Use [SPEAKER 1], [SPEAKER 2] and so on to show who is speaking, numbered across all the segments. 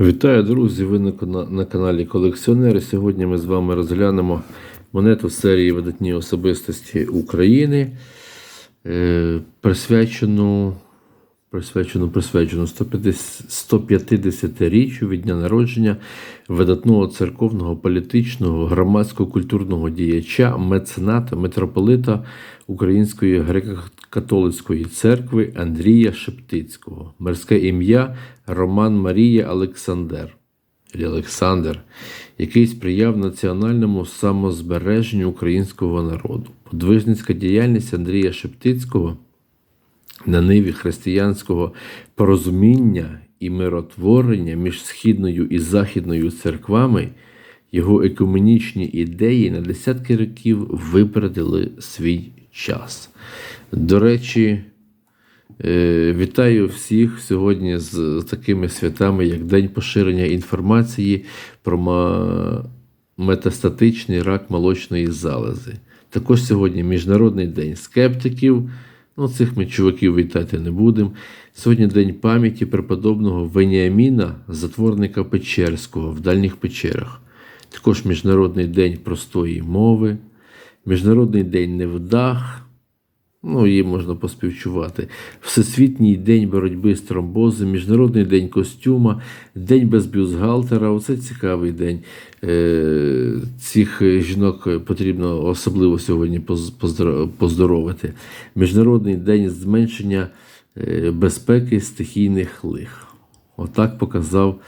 [SPEAKER 1] Вітаю, друзі! Ви на, на каналі Колекціонери. Сьогодні ми з вами розглянемо монету серії видатні особистості України, е, присвячену, присвячену, присвячену 150 150-річчю від дня народження видатного церковного, політичного, громадського культурного діяча, мецената, митрополита Української греко-католицької церкви Андрія Шептицького. Мирське ім'я Роман Марія Олександр. Олександр, який сприяв національному самозбереженню українського народу. Подвижницька діяльність Андрія Шептицького на ниві християнського порозуміння і миротворення між східною і західною церквами, його екуменічні ідеї на десятки років випередили свій час. До речі, Е, Вітаю всіх сьогодні з такими святами, як День поширення інформації про метастатичний рак молочної залози. Також сьогодні Міжнародний день скептиків. Ну, цих ми чуваків вітати не будемо. Сьогодні День пам'яті преподобного Веніаміна, затворника Печерського в дальніх печерах. Також Міжнародний день простої мови, Міжнародний день невдах. Ну, її можна поспівчувати. Всесвітній день боротьби з тромбозом, Міжнародний день костюма, День без бюстгальтера. Оце цікавий день. Е, Цих жінок потрібно особливо сьогодні поздоровити. Міжнародний день зменшення е, безпеки стихійних лих. Отак показав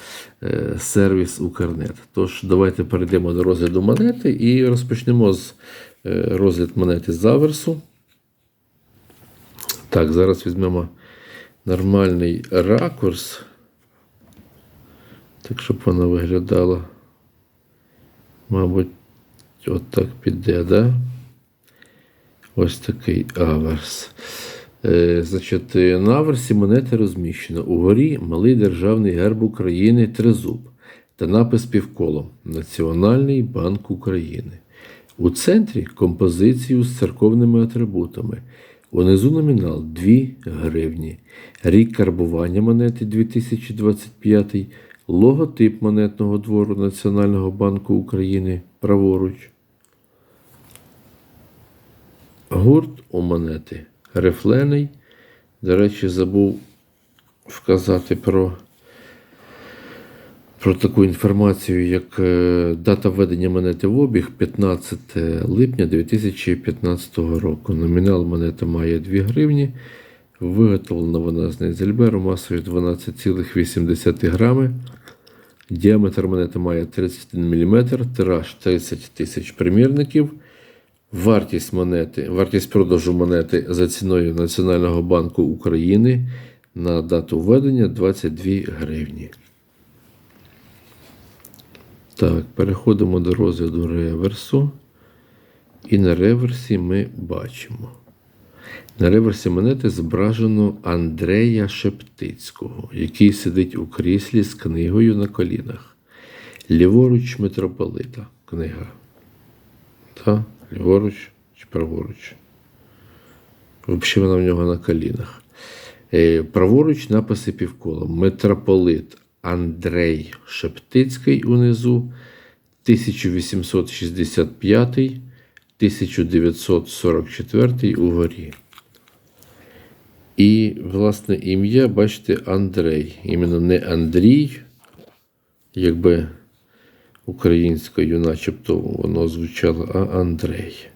[SPEAKER 1] е, сервіс Укрнет. Тож, давайте перейдемо до розгляду монети і розпочнемо з розгляд монети з аверсу. Так, зараз візьмемо нормальний ракурс. Так, щоб вона виглядала. Мабуть, отак піде, да? Ось такий аверс. Е, значить, е, на аверсі монети розміщено. Угорі малий державний герб України Тризуб та напис півколом Національний банк України. У центрі композицію з церковними атрибутами. Унизу номінал 2 гривні. Рік карбування монети 2025. Логотип монетного двору Національного банку України праворуч. Гурт у монети рифлений. До речі, забув вказати про, про таку інформацію, як е, дата введення монети в обіг 15 липня 2015 року. Номінал монети має 2 гривні. Виготовлена вона з Нейзельберу масою 12,8 грами. Діаметр монети має 31 мм, тираж 30 тисяч примірників. Вартість монети, вартість продажу монети за ціною Національного банку України на дату введення 22 гривні. Так, переходимо до розгляду реверсу. І на реверсі ми бачимо. На реверсі монети зображено Андрея Шептицького, який сидить у кріслі з книгою на колінах. Ліворуч митрополита книга. Та, ліворуч чи праворуч. Взагалі вона в нього на колінах. Е, Праворуч написи півколом. Митрополит Андрей Шептицький унизу 1865 1944 угорі. І, власне, ім'я, бачите, Андрей. Іменно не Андрій, якби українською, начебто воно звучало, а Андрей.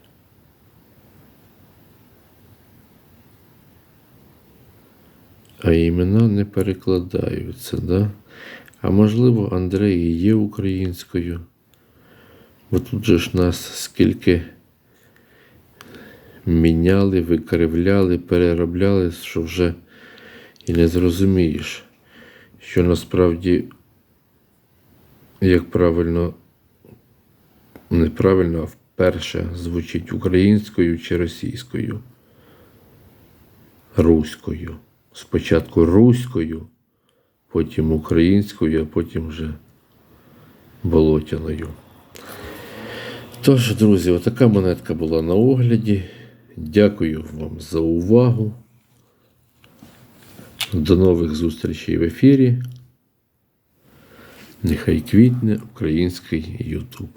[SPEAKER 1] А імена не перекладаються, да? А можливо, Андрей є українською. Бо тут же ж нас скільки міняли, викривляли, переробляли, що вже і не зрозумієш, що насправді, як правильно, неправильно, а вперше звучить українською чи російською. Руською. Спочатку руською, потім українською, а потім вже болотяною. Тож, друзі, отака монетка була на огляді. Дякую вам за увагу. До нових зустрічей в ефірі. Нехай квітне український Ютуб.